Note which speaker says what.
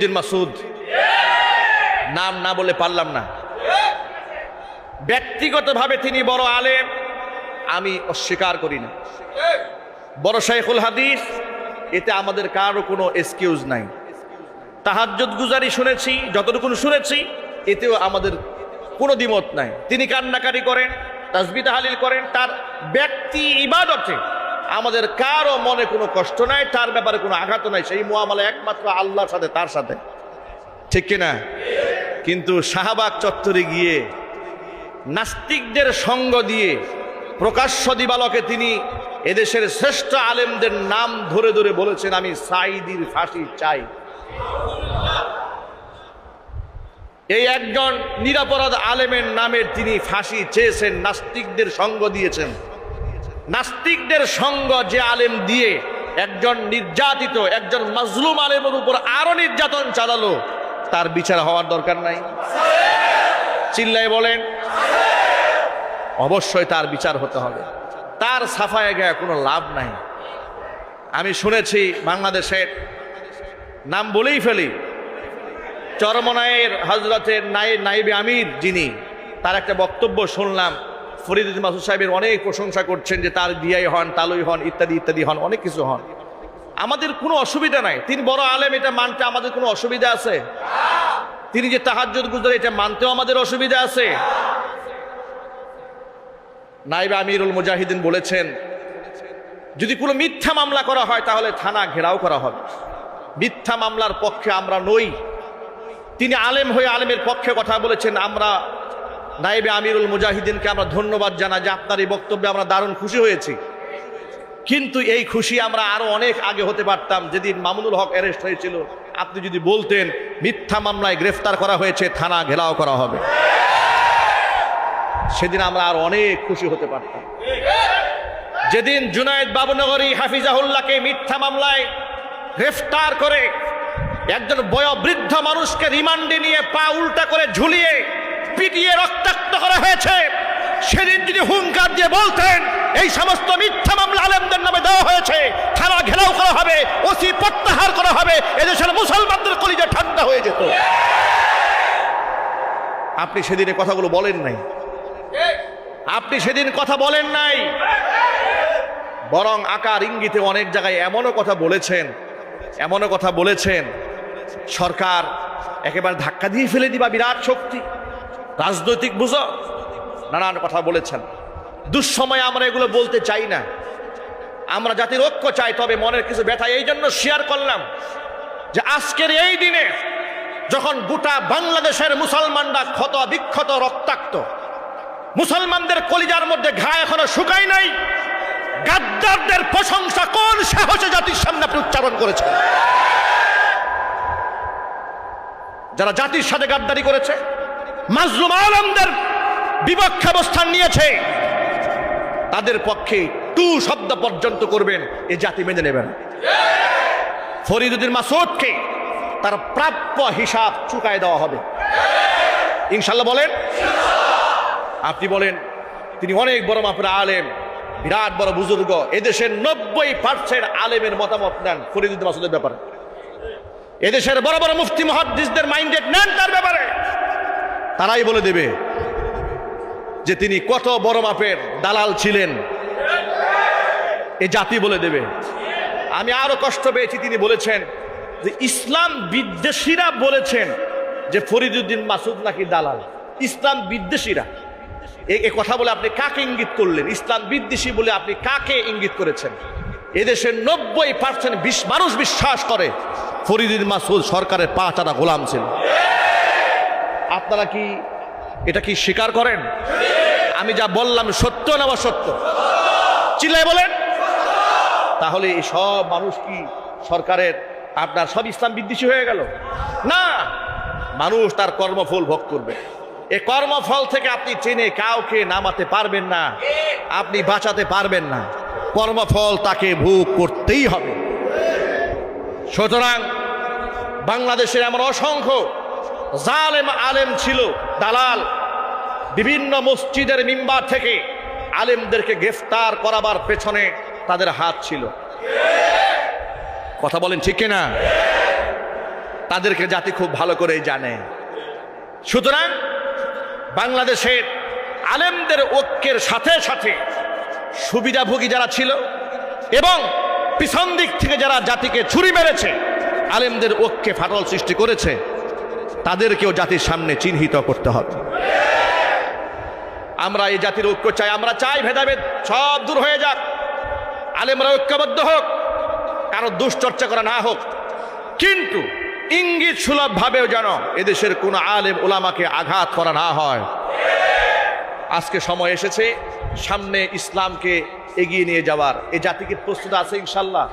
Speaker 1: ফরিদুদ্দিন মাসুদ। নাম না বলে পারলাম না। ব্যক্তিগতভাবে তিনি বড় আলেম, আমি অস্বীকার করি না। বড় শাইখুল হাদিস, এতে আমাদের কারও কোনো এক্সকিউজ নাই। তাহাজ্জুদ গুজারি শুনেছি যতটুকু শুনেছি, এতেও আমাদের কোনো দ্বিমত নাই। তিনি কান্নাকারি করেন তাসবি তাহালিল করেন, তার ব্যক্তি ইবাদতে আমাদের কারও মনে কোনো কষ্ট নাই, তার ব্যাপারে কোনো আঘাত নাই। সেই মোয়ামলা একমাত্র আল্লাহর সাথে, তার সাথে। ঠিক কিনা? কিন্তু শাহবাগ চত্বরে গিয়ে নাস্তিকদের সঙ্গ দিয়ে প্রকাশ্য দিবালকে তিনি এদেশের শ্রেষ্ঠ আলেমদের নাম ধরে ধরে বলেছেন, আমি সাইদির ফাঁসি চাই। এই একজন নিরাপরাধ আলেমের নামের তিনি ফাঁসি চেয়েছেন, নাস্তিকদের সঙ্গ দিয়েছেন। নাস্তিকদের সঙ্গ যে আলেম দিয়ে একজন নির্যাতিত, একজন মাজলুম আলেমের উপর আরও নির্যাতন চালালো, তার বিচার হওয়ার দরকার নাই। চিল্লাই বলেন, অবশ্যই তার বিচার হতে হবে। তার সাফায় গায়ে কোনো লাভ নাই। আমি শুনেছি বাংলাদেশের নাম বলেই ফেলি, চরমনায়ের হজরতের নাই নাইবে আমির যিনি, তার একটা বক্তব্য শুনলাম ফরিদুদ্দিন মাসুদ সাহেবের অনেক প্রশংসা করছেন যে তার দিয়াই হন, তালুই হন, ইত্যাদি ইত্যাদি হন, অনেক কিছু হন। আমাদের কোনো অসুবিধা নাই। তিনি বড় আলেম, এটা মানতে আমাদের কোনো অসুবিধা আছে? তিনি যে তাহাজ্জুদ গুজরে, এটা মানতেও আমাদের অসুবিধা আছে? নাইবা আমিরুল মুজাহিদিন বলেছেন, যদি কোনো মিথ্যা মামলা করা হয়, তাহলে থানা ঘেরাও করা হবে। মিথ্যা মামলার পক্ষে আমরা নই। তিনি আলেম হয়ে আলেমের পক্ষে কথা বলেছেন, আমরা নাইবে আমিরুল মুজাহিদিনকে আমরা ধন্যবাদ জানাই যে আপনার এই বক্তব্যে আমরা দারুণ খুশি হয়েছি। কিন্তু এই খুশি আমরা আরও অনেক আগে হতে পারতাম যেদিন মামুনুল হক অ্যারেস্ট হয়েছিল। আপনি যদি বলতেন, মিথ্যা মামলায় গ্রেফতার করা হয়েছে, থানা ঘেরাও করা হবে। সেদিন আমরা আর অনেক খুশি হতে পারতাম। যেদিন জুনায়েদ বাবুনগরী হাফিজাহুল্লাহকে মিথ্যা মামলায় গ্রেফতার করে একজন বয়োবৃদ্ধ মানুষকে রিমান্ডে নিয়ে পা উল্টা করে ঝুলিয়ে পিটিয়ে রক্তাক্ত করা হয়েছে। সেদিন যদি হুঙ্কার দিয়ে বলতেন, এই সমস্ত মিথ্যা মামলা আলেমদের নামে দেওয়া হয়েছে, থানা ঘেরাও করা হবে, ওসি প্রত্যাহার করা হবে, এদেশের মুসলমানদের কলিজা ঠান্ডা হয়ে যেত। আপনি সেদিনে কথাগুলো বলেন নাই। আপনি সেদিন কথা বলেন নাই। বরং আকার ইঙ্গিতে অনেক জায়গায় এমনও কথা বলেছেন, এমনও কথা বলেছেন, সরকার একেবারে ধাক্কা দিয়ে ফেলে দিবা বিরাট শক্তি। রাজনৈতিক বুঝো। নানান কথা বলেছেন। দুঃসময়ে আমরা এগুলো বলতে চাই না। আমরা জাতির ঐক্য চাই, তবে মনের কিছু ব্যথা এই জন্য শেয়ার করলাম যে আজকের এই দিনে যখন গোটা বাংলাদেশের মুসলমানরা ক্ষত, বিক্ষত, রক্তাক্ত, মুসলমানদের কলিজার মধ্যে ঘা এখনও শুকাই নাই, গাদ্দারদের প্রশংসা কোন সাহসে জাতির সামনে আপনি উচ্চারণ করেছেন? যারা জাতির সাথে গাদ্দারি করেছে মাজলুম আলমদের বিপক্ষে অবস্থান নিয়েছে। তাদের পক্ষে টু শব্দ পর্যন্ত করবেন, এ জাতি মেনে নেবেন ফরিদুদ্দিন মাসুদকে তার প্রাপ্য হিসাব চুকায় দেওয়া হবে। ইনশাল্লাহ বলেন, আপনি বলেন, তিনি অনেক বড় মাপের আলেম, বিরাট বড় বুজুর্গ, এদেশের নব্বই পার্সেন্ট আলেমের মতামত নেন ফরিদুদ্দিন মাসুদের ব্যাপারে। এদেশের বড় বড় মুফতি, মহাদ্দিসদের মাইন্ডেড নেন তার ব্যাপারে। তারাই বলে দেবে যে তিনি কত বড় মাপের দালাল ছিলেন। এ জাতি বলে দেবে। আমি আরও কষ্ট পেয়েছি, তিনি বলেছেন যে ইসলাম বিদ্বেষীরা বলেছেন যে ফরিদুদ্দিন মাসুদ নাকি দালাল। ইসলাম বিদ্বেষীরা। এ- কথা বলে আপনি কাকে ইঙ্গিত করলেন? ইসলাম বিদ্বেষী বলে আপনি কাকে ইঙ্গিত করেছেন? এদেশের নব্বই পার্সেন্ট মানুষ বিশ্বাস করে ফরিদুদ্দিন মাসুদ সরকারের পা চারা গোলাম ছিল আপনারা কি এটা কি স্বীকার করেন? আমি যা বললাম সত্য না বা সত্য চিল্লাই বলেন। তাহলে সব মানুষ কি সরকারের আপনার সব ইসলাম বিদ্বেষী হয়ে গেল? না, মানুষ তার কর্মফল ভোগ করবে। এ কর্মফল থেকে আপনি চেনে কাউকে নামাতে পারবেন না, আপনি বাঁচাতে পারবেন না। কর্মফল তাকে ভোগ করতেই হবে। সুতরাং বাংলাদেশের এমন অসংখ্য জালেম আলেম ছিল, দালাল। বিভিন্ন মসজিদের মিম্বার থেকে আলেমদেরকে গ্রেফতার করাবার পেছনে তাদের হাত ছিল। কথা বলেন ঠিক কিনা? তাদেরকে জাতি খুব ভালো করেই জানে। সুতরাং বাংলাদেশের আলেমদের ঐক্যের সাথে সাথে সুবিধাভোগী যারা ছিল এবং পিছন দিক থেকে যারা জাতিকে ছুরি মেরেছে, আলেমদের ঐক্যে ফাটল সৃষ্টি করেছে তাদেরকেও জাতির সামনে চিহ্নিত করতে হবে। আমরা এই জাতির ঐক্য চাই, আমরা চাই ভেদাভেদ সব দূর হয়ে যাক। আলেমরা ঐক্যবদ্ধ হোক, কারও দুশ্চর্চা করা না হোক। কিন্তু ইঙ্গিত সুলভ ভাবেও যেন এদেশের কোনো আলেম ওলামাকে আঘাত করা না হয়। আজকে সময় এসেছে, সামনে ইসলামকে এগিয়ে নিয়ে যাওয়ার। এ জাতিকে প্রস্তুত আছে ইনশাল্লাহ।